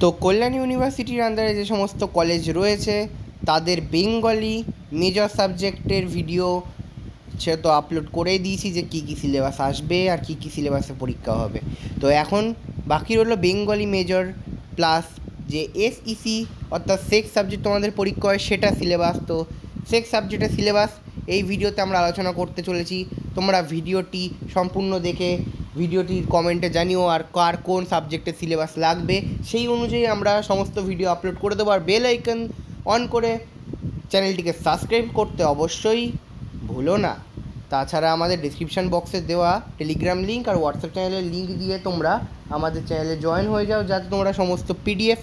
তো কল্যাণ ইউনিভার্সিটির আন্ডারে যে সমস্ত কলেজ রয়েছে, তাদের বেঙ্গলি মেজর সাবজেক্টের ভিডিও সে তো আপলোড করেই দিয়েছি যে কী কী সিলেবাস আসবে আর কী কী সিলেবাসে পরীক্ষা হবে। তো এখন বাকি রইল বেঙ্গলি মেজর প্লাস যে এসইসি অর্থাৎ সেক্স সাবজেক্ট তোমাদের পরীক্ষা হয় সেটা সিলেবাস তো সেক্স সাবজেক্টের সিলেবাস এই ভিডিওতে আমরা আলোচনা করতে চলেছি। তোমরা ভিডিওটি সম্পূর্ণ দেখে ভিডিওটির কমেন্টে জানিও আর কার কোন সাবজেক্টে সিলেবাস লাগবে। সেই অনুযায়ী আমরা সমস্ত ভিডিও আপলোড করে দেবো আর বেল আইকন অন করে চ্যানেলটিকে সাবস্ক্রাইব করতে অবশ্যই ভুলো না। তাছাড়া আমাদের ডিসক্রিপশান বক্সে দেওয়া টেলিগ্রাম লিঙ্ক আর হোয়াটসঅ্যাপ চ্যানেলের লিঙ্ক দিয়ে তোমরা আমাদের চ্যানেলে জয়েন হয়ে যাও যাতে তোমরা সমস্ত পিডিএফ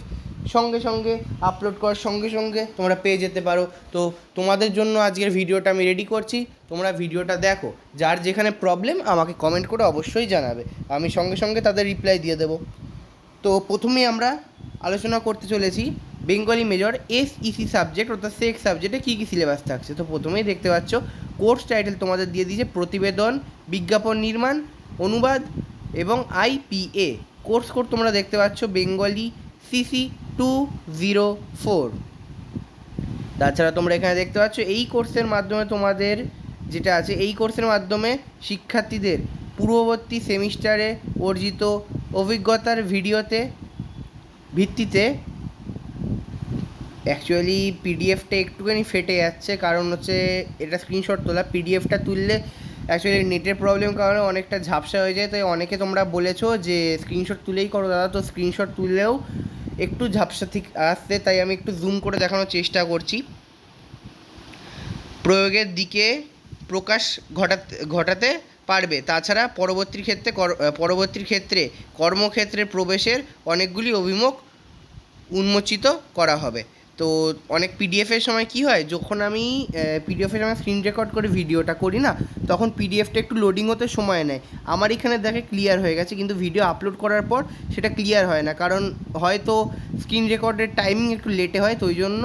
সঙ্গে সঙ্গে আপলোড করার সঙ্গে সঙ্গে তোমরা পেয়ে যেতে পারো। তো তোমাদের জন্য আজকের ভিডিওটা আমি রেডি করছি। তোমরা ভিডিওটা দেখো। যার যেখানে প্রবলেম আমাকে কমেন্ট করে অবশ্যই জানাবে। আমি সঙ্গে সঙ্গে তাদের রিপ্লাই দিয়ে দেবো। তো প্রথমেই আমরা আলোচনা করতে চলেছি Bengali major S EC subject অর্থাৎ সেক্স সাবজেক্টে কী কী সিলেবাস থাকছে। তো প্রথমেই দেখতে পাচ্ছ কোর্স টাইটেল তোমাদের দিয়ে দিয়েছে প্রতিবেদন, বিজ্ঞাপন নির্মাণ, অনুবাদ এবং আইপিএ কোর্স কোড তোমরা দেখতে পাচ্ছ Bengali CC two zero four তাছাড়া তোমরা এখানে দেখতে পাচ্ছ, এই কোর্সের মাধ্যমে তোমাদের যেটা আছে, এই কোর্সের মাধ্যমে শিক্ষার্থীদের পূর্ববর্তী সেমিস্টারে অর্জিত অভিজ্ঞতার ভিডিওতে ভিত্তিতে অ্যাকচুয়ালি পিডিএফটা একটুখানি ফেটে যাচ্ছে। কারণ হচ্ছে এটা স্ক্রিনশট তোলা পিডিএফটা তুললে অ্যাকচুয়ালি নেটের প্রবলেম কারণে অনেকটা ঝাপসা হয়ে যায়, তাই অনেকে তোমরা বলেছ যে স্ক্রিনশট তুলেই করো, দাদা। তো স্ক্রিনশট তুললেও একটু ঝাপসা ঠিক আসছে, তাই আমি একটু জুম করে দেখানোর চেষ্টা করছি। প্রয়োগের দিকে প্রকাশ ঘটাতে ঘটাতে পারবে। তাছাড়া পরবর্তী ক্ষেত্রে পরবর্তী ক্ষেত্রে কর্মক্ষেত্রে প্রবেশের অনেকগুলি অভিমুখ উন্মোচিত করা হবে। তো অনেক পিডিএফের সময় কি হয়, যখন আমি পিডিএফের সময় স্ক্রিন রেকর্ড করে ভিডিওটা করি না, তখন পিডিএফটা একটু লোডিং হতে সময় নেয়। আমার এখানে দেখে ক্লিয়ার হয়ে গেছে, কিন্তু ভিডিও আপলোড করার পর সেটা ক্লিয়ার হয় না। কারণ হয়তো স্ক্রিন রেকর্ডের টাইমিং একটু লেটে হয়, তো ওই জন্য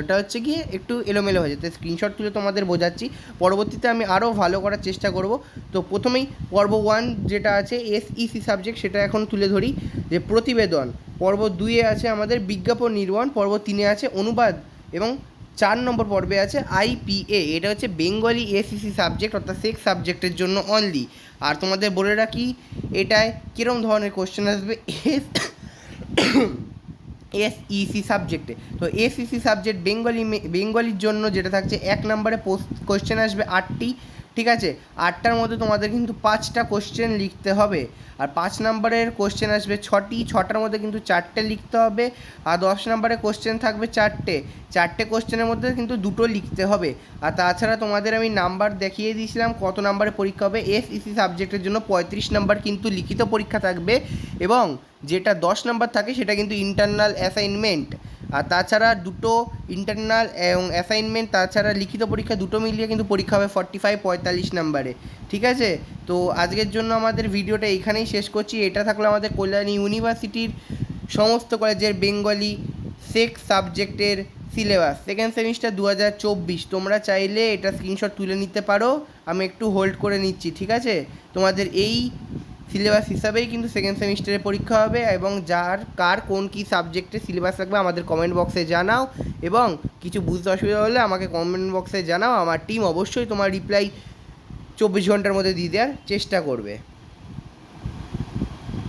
ওটা হচ্ছে গিয়ে একটু এলোমেলো হয়ে যায়। স্ক্রিনশট তুলে তোমাদের বোঝাচ্ছি। পরবর্তীতে আমি আরও ভালো করার চেষ্টা করব। তো প্রথমেই পর্ব ওয়ান যেটা আছে এসইসি সাবজেক্ট সেটা এখন তুলে ধরি। যে প্রতিবেদন, পর্ব দুইয়ে আছে আমাদের বিজ্ঞাপন নির্মাণ, পর্ব তিনে আছে অনুবাদ এবং চার নম্বর পর্বে আছে আইপিএ এটা হচ্ছে বেঙ্গলি এসিসি সাবজেক্ট, অর্থাৎ সেক্স সাবজেক্টের জন্য অনলি আর তোমাদের বলে রাখি, এটায় কীরকম ধরনের কোশ্চেন আসবে? এস এসইসি সাবজেক্টে তো এসইসি সাবজেক্ট বেঙ্গলি বেঙ্গলির জন্য যেটা থাকছে, এক নম্বরে পোস্ট কোশ্চেন আসবে আটটি। ঠিক আছে? আটটার মধ্যে তোমাদের কিন্তু পাঁচটা কোশ্চেন লিখতে হবে। আর পাঁচ নম্বরের কোশ্চেন আসবে ছটি, ছটার মধ্যে কিন্তু চারটে লিখতে হবে। আর দশ নম্বরে কোশ্চেন থাকবে চারটে। চারটে কোশ্চেনের মধ্যে কিন্তু দুটো লিখতে হবে। আর তাছাড়া তোমাদের আমি নাম্বার দেখিয়ে দিয়েছিলাম কত নাম্বারে পরীক্ষা হবে। এসইসি সাবজেক্টের জন্য পঁয়ত্রিশ নাম্বার কিন্তু লিখিত পরীক্ষা থাকবে। এবং যেটা দশ নাম্বার থাকে সেটা কিন্তু ইন্টারনাল অ্যাসাইনমেন্ট আর তাছাড়া দুটো ইন্টারনাল এবং অ্যাসাইনমেন্ট তাছাড়া লিখিত পরীক্ষা দুটো মিলিয়ে কিন্তু পরীক্ষা হবে ফর্টি ফাইভ পঁয়তাল্লিশ নাম্বারে ঠিক আছে? তো আজকের জন্য আমাদের ভিডিওটা এখানেই শেষ করছি। এটা থাকল আমাদের কল্যাণী ইউনিভার্সিটির সমস্ত কলেজের বেঙ্গলি সেক্স সাবজেক্টের সিলেবাস সেকেন্ড সেমিস্টার দু হাজার চব্বিশ। তোমরা চাইলে এটা স্ক্রিনশট তুলে নিতে পারো। আমি একটু হোল্ড করে নিচ্ছি, ঠিক আছে? তোমাদের এই সিলেবাস হিসাবেই কিন্তু সেকেন্ড সেমিস্টারে পরীক্ষা হবে এবং যার, কার কোন কী সাবজেক্টে সিলেবাস লাগবে আমাদের কমেন্ট বক্সে জানাও এবং কিছু বুঝতে অসুবিধা হলে আমাকে কমেন্ট বক্সে জানাও। আমার টিম অবশ্যই তোমার রিপ্লাই চব্বিশ ঘণ্টার মধ্যে দিয়ে দেওয়ার চেষ্টা করবে।